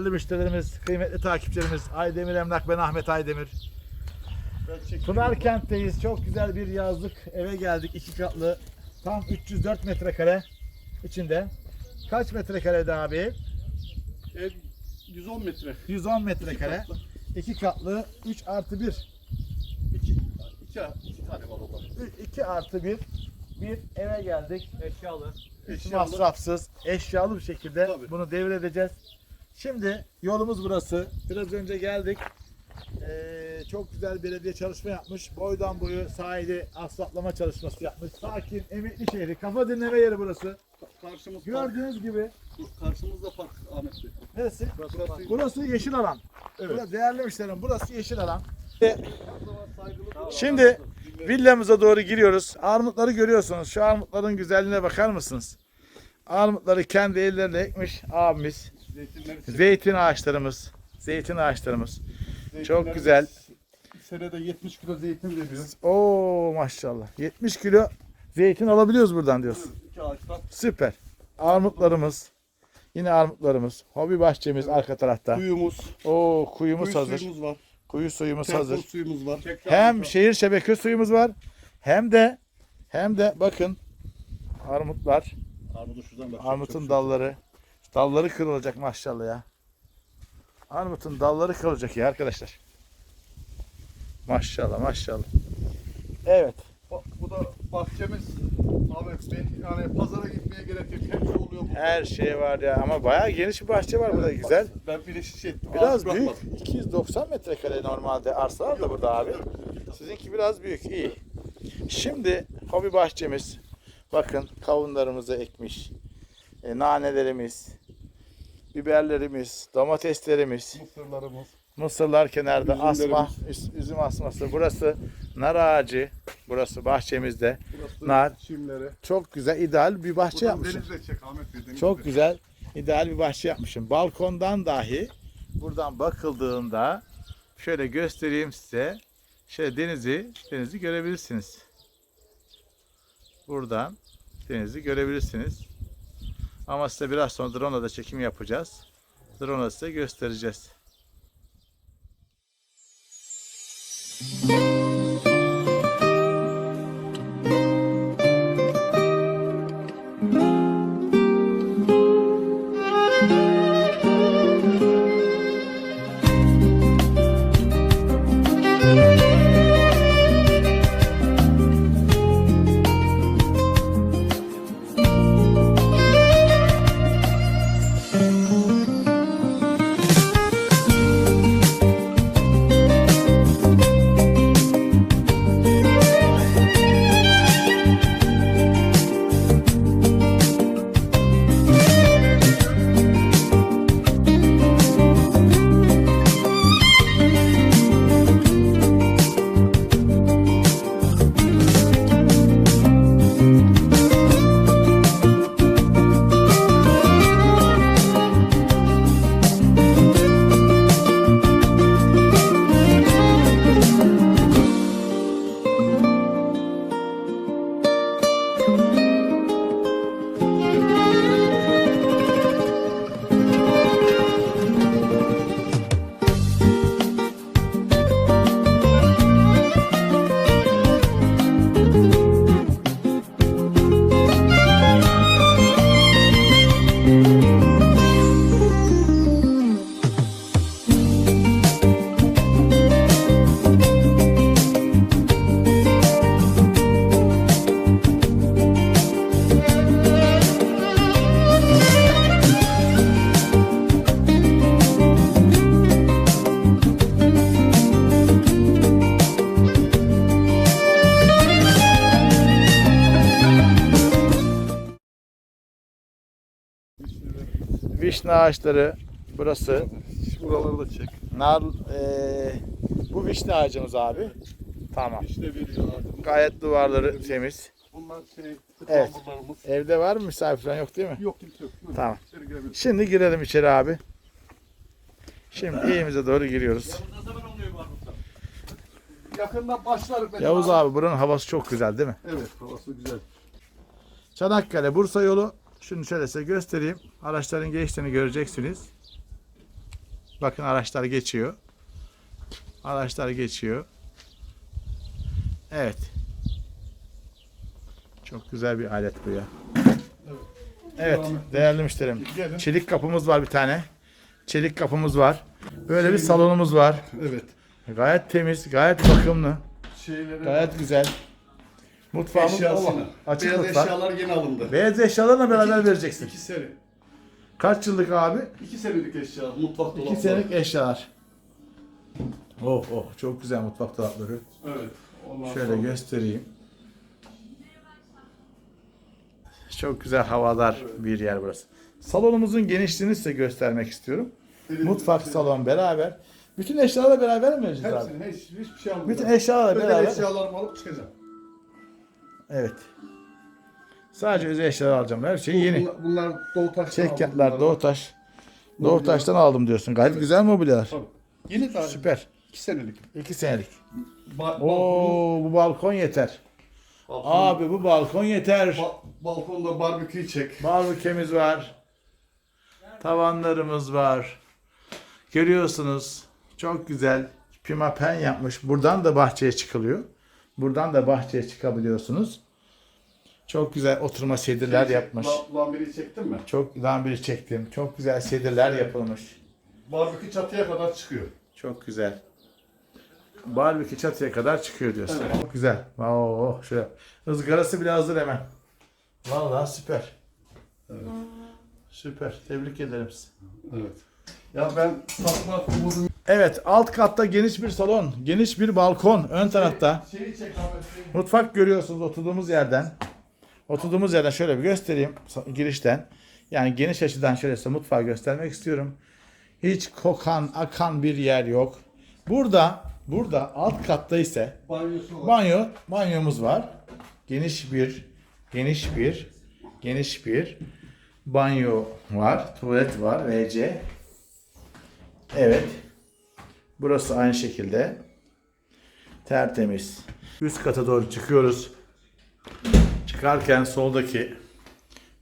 değerli müşterilerimiz, kıymetli takipçilerimiz Aydemir Emlak ben Ahmet Aydemir. Pınar kentteyiz. Çok güzel bir yazlık eve geldik. iki katlı. Tam 304 metrekare içinde. Kaç metrekarede abi? ev? Ev 110 metre. 110 metrekare. katlı. iki katlı 3 artı 1. 2 2 2 tane var orada. 2 artı 1 bir eve geldik. Eşyalı. Hiç Eşyalı. masrafsız, eşyalı bir şekilde Tabii. bunu devredeceğiz. Şimdi yolumuz burası. Biraz önce geldik. Ee, çok güzel belediye çalışma yapmış. Boydan boyu sahili asfaltlama çalışması yapmış. Sakin, emekli şehri, kafa dinleme yeri burası. Karşımız park. Gördüğünüz gibi. Dur, Karşımızda park Ahmet Bey. Neresi? Burası Burası yeşil alan. Evet. Burası değerli müşterim. Burası yeşil alan. Şimdi villamıza doğru giriyoruz. Armutları görüyorsunuz. Şu armutların güzelliğine bakar mısınız? Armutları kendi elleriyle ekmiş abimiz. Zeytinleri Zeytin ağaçlarımız. Zeytin ağaçlarımız. Zeytinleri Çok güzel. Senede 70 kilo zeytin veriyor. Oo maşallah. 70 kilo zeytin alabiliyoruz buradan diyorsun. İki ağaçtan. Süper. Armutlarımız. Yine armutlarımız. Hobi bahçemiz arka tarafta. Suyumuz. Oo kuyumuz Kuyu hazır. suyumuz var. Kuyu suyumuz Telefon hazır. suyumuz var. Hem şehir şebeke suyumuz var. Hem de hem de bakın armutlar. Armudu şuradan bak. Armutun dalları. Dalları kırılacak maşallah ya. Armutun dalları kırılacak ya arkadaşlar. Maşallah maşallah. Evet. Bu, bu da bahçemiz Ahmet Bey. Yani pazara gitmeye gerek yok. Hepsi oluyor burada. Her şey var ya ama bayağı geniş bir bahçe var burada güzel. Ben bir şey ettim. Biraz ağaç büyük. bırakmadım. 290 metrekare normalde arsalar da burada abi. Sizinki biraz büyük. iyi. Şimdi hobi bahçemiz. Bakın kavunlarımızı ekmiş. E, nanelerimiz, biberlerimiz, domateslerimiz, Mısırlarımız. mısırlar kenarda, asma, üz- üzüm asması. Burası nar ağacı. Burası bahçemizde. Burası Nar. çimleri. Çok güzel, ideal bir bahçe Buradan yapmışım. çek Ahmet Bey. Çok de. güzel, ideal bir bahçe yapmışım. Balkondan dahi buradan bakıldığında şöyle göstereyim size. Şöyle denizi, denizi görebilirsiniz. Buradan denizi görebilirsiniz. Ama size biraz sonra drone'la da çekim yapacağız. Drone'la size göstereceğiz. Vişne ağaçları burası. Buraları da çek. Nar, eee, bu vişne ağacımız abi. Tamam. İşte veriyor abi. Gayet duvarları temiz. Bunlar şey, Evet. Evde var mı misafir falan yok değil mi? Yok kimse yok. Buyurun, Tamam. içeri girebiliriz. Şimdi girelim içeri abi. Şimdi evimize doğru giriyoruz. Yakında başlarız. mesela. Yavuz abi buranın havası çok güzel değil mi? Evet havası güzel. Çanakkale Bursa yolu. Şunu şöyle size göstereyim. Araçların geçtiğini göreceksiniz. Bakın araçlar geçiyor. Araçlar geçiyor. Evet. Çok güzel bir alet bu ya. Evet değerli müşterim. Çelik kapımız var bir tane. Çelik kapımız var. Böyle bir salonumuz var. Evet. Gayet temiz, gayet bakımlı, gayet güzel. Mutfağımız eşyasını. Allah, açık Beyaz mutfak. eşyalar yine alındı. Beyaz eşyalarla beraber vereceksin. İki seri. Kaç yıllık abi? İki senelik eşya. Mutfak dolapları. İki senelik eşyalar. Oh oh çok güzel mutfak dolapları. Evet. Ondan Şöyle sonra- göstereyim. Çok güzel havadar bir yer burası. Salonumuzun genişliğini size göstermek istiyorum. Mutfak, salon beraber. Bütün eşyalarla beraber mi vereceğiz abi? Hepsini, hiç, hiçbir şey almadım. Bütün eşyalarla Özel beraber. eşyalarımı alıp çıkacağım. Evet. Sadece özel eşyalar alacağım. Her şey yeni. Bunlar, bunlar Doğu Taş'tan aldım Çekyatlar, bunları. Doğutaş. Doğutaş'tan aldım diyorsun. Gayet güzel mobilyalar. Tabii. Yeni daha. Süper. İki senelik. İki senelik. Ba- Oo bu balkon yeter. balkon, Abi bu balkon yeter. ba- balkonda barbekü çek. Barbekümüz var. Tavanlarımız var. Görüyorsunuz. Çok güzel. Pimapen yapmış. Buradan da bahçeye çıkılıyor. Buradan da bahçeye çıkabiliyorsunuz. Çok güzel oturma sedirler Şey, yapmış. La- Lambiri çektin mi? Çok lambiri çektim. Çok güzel sedirler yapılmış. Barbekü çatıya kadar çıkıyor. Çok güzel. Barbekü çatıya kadar çıkıyor diyorsun. Çok güzel. Oo, şöyle. Izgarası bile hazır hemen. Vallahi süper. Süper. Tebrik ederim sizi. Evet. Ya ben satma umudum Evet, alt katta geniş bir salon, geniş bir balkon ön tarafta. Ahmet Bey. Mutfak görüyorsunuz oturduğumuz yerden. Oturduğumuz yerden şöyle bir göstereyim girişten. Yani geniş açıdan şöyle size mutfağı göstermek istiyorum. Hiç kokan, akan bir yer yok. Burada, burada alt katta ise banyo, banyomuz var. Geniş bir, geniş bir, geniş bir banyo var. Tuvalet var, WC. Evet. Burası aynı şekilde. Tertemiz. Üst kata doğru çıkıyoruz. Çıkarken soldaki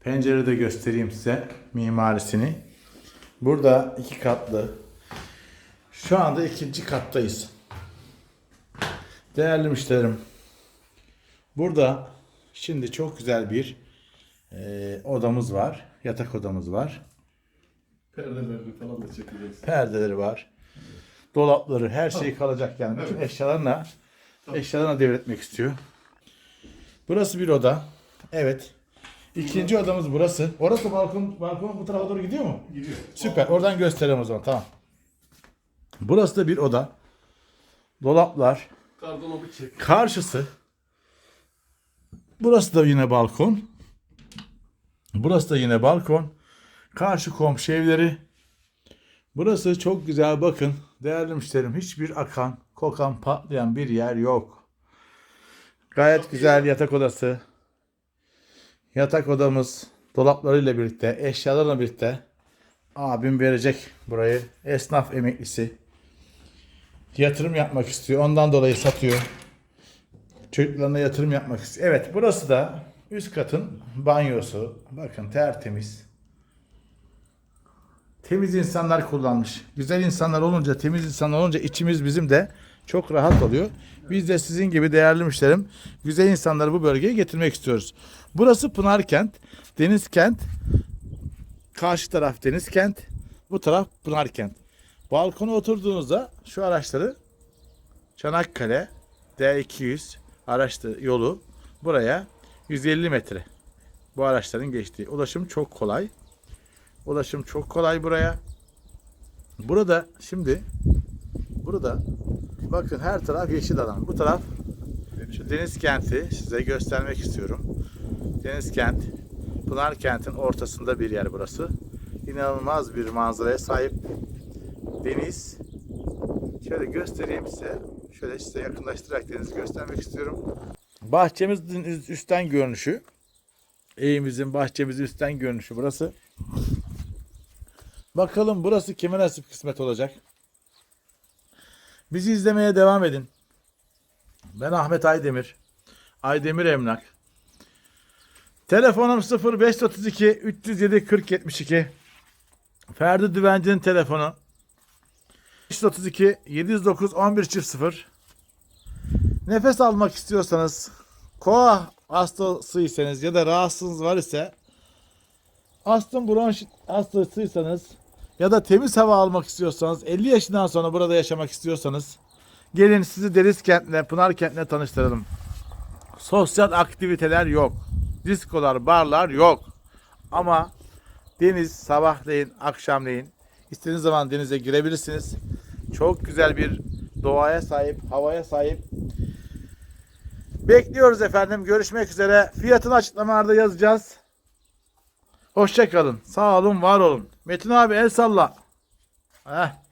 pencereyi de göstereyim size mimarisini. Burada iki katlı. Şu anda ikinci kattayız. Değerli müşterim. Burada şimdi çok güzel bir e, odamız var. Yatak odamız var. Perdelerini falan da çekeceğiz. Perdeleri var. Dolapları, her şey kalacak yani. Bütün eşyalarına eşyalarına devretmek istiyor. Burası bir oda. Evet. İkinci odamız burası. Orası balkon, balkon bu tarafa doğru gidiyor mu? Gidiyor. Süper. Oradan gösterelim o zaman. Tamam. Burası da bir oda. Dolaplar. Gardırobı çek. Karşısı. Burası da yine balkon. Burası da yine balkon. Karşı komşu evleri. Burası çok güzel bakın. Değerli müşterim hiçbir akan, kokan, patlayan bir yer yok. Gayet güzel yatak odası. Yatak odamız dolaplarıyla birlikte, eşyalarla birlikte. Abim verecek burayı. Esnaf emeklisi. Yatırım yapmak istiyor. Ondan dolayı satıyor. Çocuklarına yatırım yapmak istiyor. Evet burası da üst katın banyosu. Bakın tertemiz. Temiz insanlar kullanmış. Güzel insanlar olunca, temiz insanlar olunca içimiz bizim de çok rahat oluyor. Biz de sizin gibi değerli müşterim güzel insanları bu bölgeye getirmek istiyoruz. Burası Pınarkent, Denizkent. Karşı taraf Denizkent, bu taraf Pınarkent. Balkona oturduğunuzda şu araçları Çanakkale D200 araçlı yolu buraya 150 metre. Bu araçların geçtiği. Ulaşım çok kolay. Ulaşım çok kolay buraya. Burada şimdi burada bakın her taraf yeşil alan. Bu taraf şu deniz kenti size göstermek istiyorum. Deniz kent Pınar kentin ortasında bir yer burası. İnanılmaz bir manzaraya sahip deniz. Şöyle göstereyim size. Şöyle size yakınlaştırarak denizi göstermek istiyorum. Bahçemizin üst- üstten görünüşü. Evimizin, bahçemizin üstten görünüşü burası. Bakalım burası kime nasip kısmet olacak. Bizi izlemeye devam edin. Ben Ahmet Aydemir. Aydemir Emlak. Telefonum 0532 307 4072. Ferdi Düvenci'nin telefonu 532 709 11 çift 0 Nefes almak istiyorsanız koa hastasıysanız ya da rahatsızlığınız var ise astım bronşit hastasıysanız ya da temiz hava almak istiyorsanız 50 yaşından sonra burada yaşamak istiyorsanız gelin sizi Deniz Kent'le Pınar Kent'le tanıştıralım. Sosyal aktiviteler yok. Diskolar, barlar yok. Ama deniz sabahleyin, akşamleyin istediğiniz zaman denize girebilirsiniz. Çok güzel bir doğaya sahip, havaya sahip. Bekliyoruz efendim. Görüşmek üzere. Fiyatını açıklamalarda yazacağız. Hoşça kalın. Sağ olun, var olun. Metin abi el salla. Heh.